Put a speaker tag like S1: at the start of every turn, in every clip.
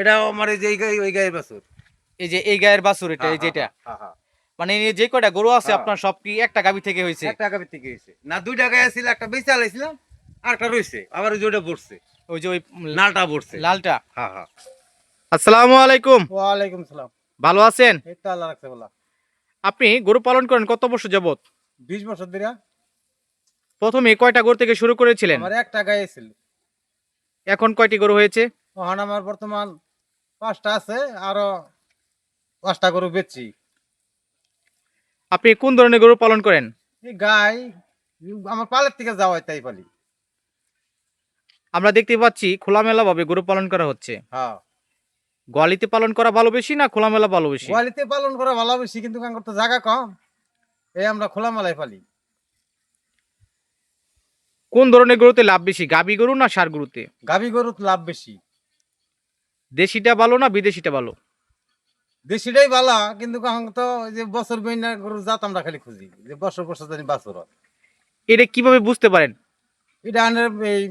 S1: এটা আমার এই যে এই গাই ওই গায়ের বাছুর।
S2: এই যে এই গায়ের বাছুর এটা এই যেটা। মানে এই যে কয়টা গরু আছে। আপনার সব কি একটা গাবি থেকে হয়েছে?
S1: একটা গাভীর থেকে হয়েছে। না দুইটা গায়ে ছিল একটা বেঁচে আলাইছিলাম আর একটা রয়েছে আবার ওই যে ওটা পড়ছে।
S2: ওই যে ওই
S1: নালটা পড়ছে।
S2: লালটা?
S1: হ্যাঁ হ্যাঁ
S2: আসসালামু আলাইকুম।
S1: ওয়ালাইকুম সালাম।
S2: ভালো আছেন?
S1: এই তো আল্লাহ রাখছে বলা।
S2: আপনি গরু পালন করেন কত বছর যাবত
S1: বিশ বছর ধরে।
S2: প্রথমে কয়টা গরু থেকে শুরু করেছিলেন?
S1: আমার একটা গায়ে ছিল।
S2: এখন কয়টি গরু হয়েছে?
S1: ওখানে আমার বর্তমান পাঁচটা আছে আরও পাঁচটা গরু বেচছি।
S2: আপনি কোন ধরনের গরু পালন করেন?
S1: এই গাই আমার পালের থেকে যাওয়াই তাই পালি।
S2: আমরা দেখতে পাচ্ছি খোলামেলা ভাবে গরু পালন করা হচ্ছে।
S1: হ্যাঁ।
S2: গোয়ালিতে পালন করা ভালো বেশি না খোলামেলা ভালো বেশি?
S1: গোয়ালিতে পালন করা ভালো বেশি কিন্তু জায়গা কম। এই আমরা খোলামেলায় পালি।
S2: কোন ধরনের গরুতে লাভ বেশি গাবি গরু না সার গরুতে?
S1: গাভী গরুর লাভ বেশি।
S2: দেশিটা ভালো না বিদেশিটা ভালো?
S1: দেশিটাই ভালো কিন্তু তো যে বছর বইনা গরুর জাত আমরা খালি খুঁজি যে বছর বছর জানি বাছর
S2: এটা কীভাবে বুঝতে পারেন?
S1: এটা আনের এই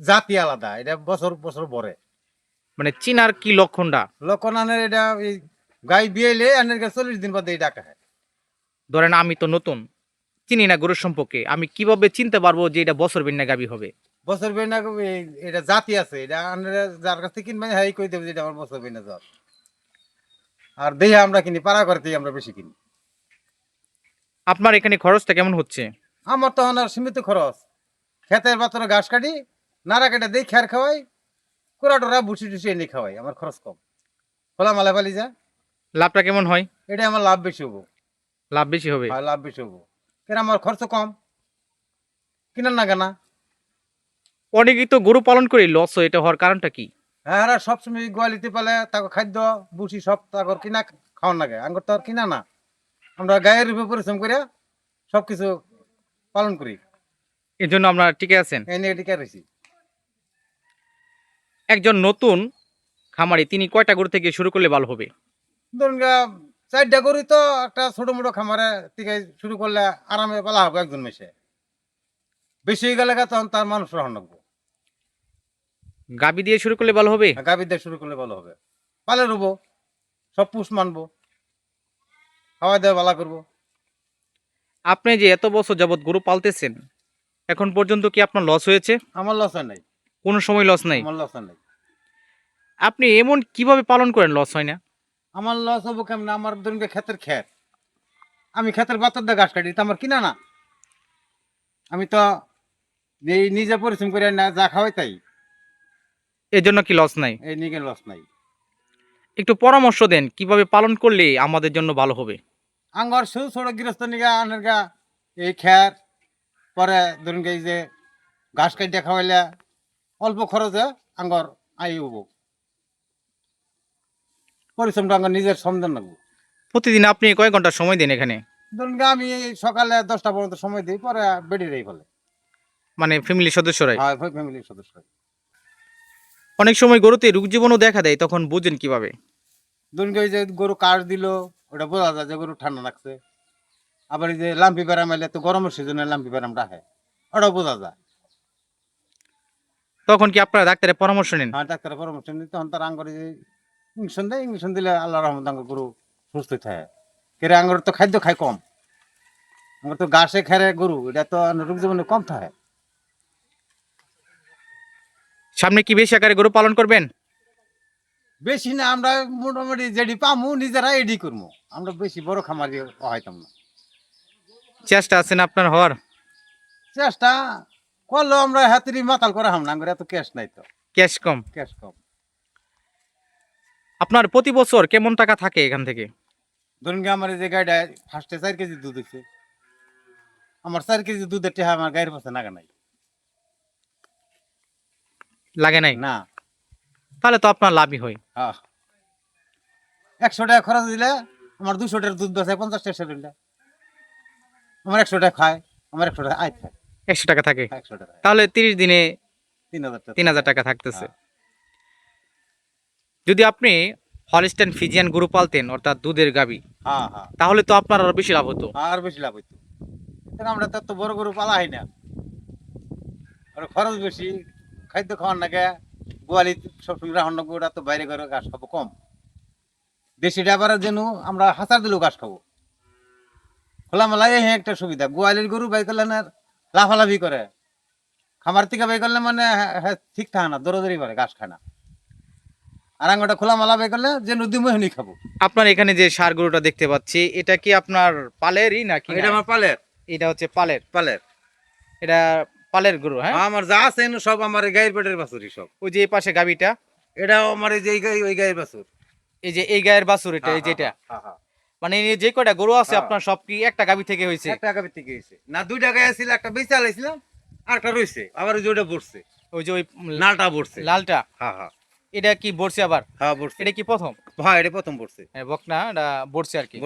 S1: জাতি আলাদা এটা বছর বছর বড়ে।
S2: মানে চিনার কি লক্ষণটা?
S1: লক্ষণ আনের এটা এই গাই বিয়েলে আনের চল্লিশ দিন বাদে এই ডাকা হয়।
S2: ধরেন আমি তো নতুন চিনি না গরুর সম্পর্কে আমি কীভাবে চিনতে পারব যে এটা বছর বিন্যা গাবি হবে?
S1: বছর বইনা এটা জাতি আছে এটা যার কাছ থেকে কিনবে হ্যাঁ কই দেবে যে এটা আমার বছর বইনা জাত আর দেহে আমরা কিনি পাড়া করতেই আমরা বেশি কিনি।
S2: আপনার এখানে খরচটা কেমন হচ্ছে?
S1: আমার তখন আর সীমিত খরচ। খেতের বাতরে ঘাস কাটি নাড়া কেটে দিই খের খাওয়াই কোরা টোরা বুসি টুসি এনে খাওয়াই আমার খরচ কম। খোলা মালা পালি যা।
S2: লাভটা কেমন হয়?
S1: এটা আমার লাভ বেশি হব।
S2: লাভ বেশি হবে?
S1: আর লাভ বেশি হব। কেন আমার খরচ কম? কিনার না কেনা।
S2: অনেকেই তো গরু পালন করে লস এটা হওয়ার কারণটা কি?
S1: হ্যাঁ এরা সবসময় গোয়ালিতে পালে তাকে খাদ্য বুসি সব তাকর কিনা খাওয়ান লাগে। আঙ্গুর তো আর কিনা না। আমরা গায়ের রূপে পরিশ্রম করে সবকিছু পালন করি।
S2: এর জন্য আমরা টিকে আছেন?
S1: এই নিয়ে টিকে রয়েছি।
S2: একজন নতুন খামারি তিনি কয়টা গরু থেকে শুরু করলে ভালো হবে?
S1: ধরুন চারটা গরু তো একটা ছোট মোটো খামারে থেকে শুরু করলে আরামে পালা হবে একজন মেশে বেশি হয়ে গেলে তখন তার মানুষ রহন লাগবো।
S2: গাবি দিয়ে শুরু করলে ভালো হবে?
S1: গাভীর দিয়ে শুরু করলে ভালো হবে। পালে রুবো সব পুষ মানবো। খাওয়া দাওয়া ভালো করব।
S2: আপনি যে এত বছর যাবত গরু পালতেছেন এখন পর্যন্ত কি আপনার লস হয়েছে?
S1: আমার লস হয় নাই।
S2: কোনো সময় লস নাই?
S1: আমার লস হয় নাই।
S2: আপনি এমন কীভাবে পালন করেন লস হয় না?
S1: আমার লস হব কেমন? আমার ধরুন ক্ষেতের ক্ষেত। আমি ক্ষেতের বাতার দিয়ে গাছ কাটি তো আমার কিনা না? আমি তো এই নিজে পরিশ্রম করে না যা খাওয়াই তাই।
S2: এর জন্য কি লস নাই?
S1: এই নিয়ে লস নাই।
S2: একটু পরামর্শ দেন কীভাবে পালন করলে আমাদের জন্য ভালো হবে?
S1: আঙ্গর সু ছোট গৃহস্থ নিগা আনের গা এই খ্যার পরে ধরুন এই যে ঘাস কাটিয়া খাওয়াইলে অল্প খরচে আঙ্গর আই হব পরিশ্রমটা আঙ্গর নিজের সন্ধান লাগবো।
S2: প্রতিদিন আপনি কয়েক ঘণ্টা সময় দেন এখানে?
S1: ধরুন গিয়ে আমি এই সকালে দশটা পর্যন্ত সময় দিই পরে বেরিয়ে যাই ফেলে।
S2: মানে ফ্যামিলির সদস্যরাই?
S1: হয় ফ্যামিলির সদস্য
S2: অনেক সময় গরুতে রোগ জীবাণু দেখা দেয় তখন বুঝেন কীভাবে?
S1: ধরুন এই যে গরু কাঠ দিল ওটা বোঝা যায় যে গরু ঠান্ডা লাগছে। আবার এই যে লাম্পি ব্যারাম এলে তো গরমের সিজনে লাম্পি ব্যারাম রাখে ওটা বোঝা যায়।
S2: তখন কি আপনারা ডাক্তারের পরামর্শ নেন?
S1: আর ডাক্তারের পরামর্শ নিতে তখন তার আঙ্গরে যে ইঞ্জেকশন দেয় ইঞ্জেকশন দিলে আল্লাহ রহমত আঙ্গুর গরু সুস্থ থাকে। কেরে আঙ্গুর তো খাদ্য খায় কম আঙ্গুর তো ঘাসে খেরে গরু এটা তো রোগ জীবনে কম থাকে।
S2: সামনে কি বেশি আকারে গরু পালন করবেন?
S1: বেশি না আমরা মোটামুটি যেডি পামু নিজেরা এডি করব আমরা বেশি বড় খামারি হইতাম না।
S2: চেষ্টা আছেন আপনার হওয়ার?
S1: চেষ্টা করল আমরা হাতেরই মাতাল করে হাম না এত ক্যাশ নাই তো।
S2: ক্যাশ কম।
S1: ক্যাশ কম।
S2: আপনার প্রতি বছর কেমন টাকা থাকে এখান থেকে?
S1: ধরুন গিয়ে আমার যে গাড়িটা ফার্স্টে চার কেজি দুধ হচ্ছে আমার চার কেজি দুধের টেহা আমার গাড়ির পাশে নাগা নাই।
S2: লাগে নাই?
S1: না।
S2: তাহলে তো আপনার লাভই হয়।
S1: একশো টাকা খরচ দিলে আমার দুশো টাকার দুধ বেচায় পঞ্চাশ টাকা শরীরটা আমার একশো টাকা খায় আমার একশো টাকা আয় খায়
S2: একশো টাকা থাকে?
S1: একশো টাকা।
S2: তাহলে তিরিশ দিনে
S1: তিন হাজার টাকা।
S2: তিন হাজার টাকা থাকতেছে।
S1: হ্যাঁ।
S2: যদি আপনি হলিস্টেন ফিজিয়ান গরু পালতেন অর্থাৎ দুধের গাবি
S1: হ্যাঁ হ্যাঁ।
S2: তাহলে তো আপনার আরও বেশি লাভ হতো।
S1: আর বেশি লাভ এখন আমরা তো বড় গরু পালা হয় না। আর খরচ বেশি। খাদ্য খাওয়ার নাগে গোয়ালি সবসময় রাহন্ন ওটা তো বাইরে করে ঘাস খাব কম। দেশি আবার যেন আমরা হাসার দিলেও ঘাস খাব। খোলামেলা এই একটা সুবিধা গোয়ালির গরু বাই করলে না লাফালাফি করে। খামার থেকে বাই করলে মানে হ্যাঁ, হ্যাঁ, ঠিক থাকে না দৌড়াদৌড়ি করে ঘাস খায় না। আর আঙ্গটা খোলামেলা বাই করলে যে নদী মহিনী খাব।
S2: আপনার এখানে যে সার গরুটা দেখতে পাচ্ছি এটা কি আপনার পালেরই নাকি?
S1: এটা আমার পালের।
S2: এটা হচ্ছে পালের।
S1: পালের।
S2: এটা পালের গরু হ্যাঁ?
S1: আমার যা আছে সব আমার গায়ের পেটের বাছুরি সব।
S2: ওই যে এই পাশে গাবিটা?
S1: এটাও আমার এই যে ওই গায়ের বাছুর।
S2: এই যে এই গায়ের বাছুর এটা এই যেটা?
S1: হ্যাঁ, হ্যাঁ।
S2: মানে যে কয়টা গরু আছে
S1: হ্যাঁ।
S2: আপনার সব কি একটা গাবি থেকে হয়েছে?
S1: একটা থেকে হয়েছে। না দুইটা গায়ে ছিল একটা বেঁচে আলাইছিলাম আর একটা রয়েছে আবার ওই যে ওটা বসছে
S2: ওই যে ওই
S1: বসছে
S2: লালটা?
S1: হ্যাঁ হ্যাঁ।
S2: এটা কি বড়ছে আবার?
S1: হ্যাঁ
S2: এটা কি প্রথম?
S1: হ্যাঁ এটা প্রথম
S2: হ্যাঁ, বকনা এটা বড়ছে আর কি।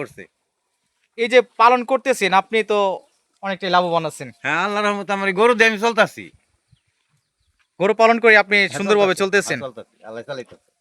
S2: এই যে পালন করতেছেন আপনি তো অনেকটাই লাভবান আছেন।
S1: হ্যাঁ আল্লাহ রহমতে আমার এই গরু দিয়ে আমি চলতেছি।
S2: গরু পালন করে আপনি সুন্দরভাবে চলতেছেন।
S1: চলতেছি। আল্লাহ চালাইতেছে।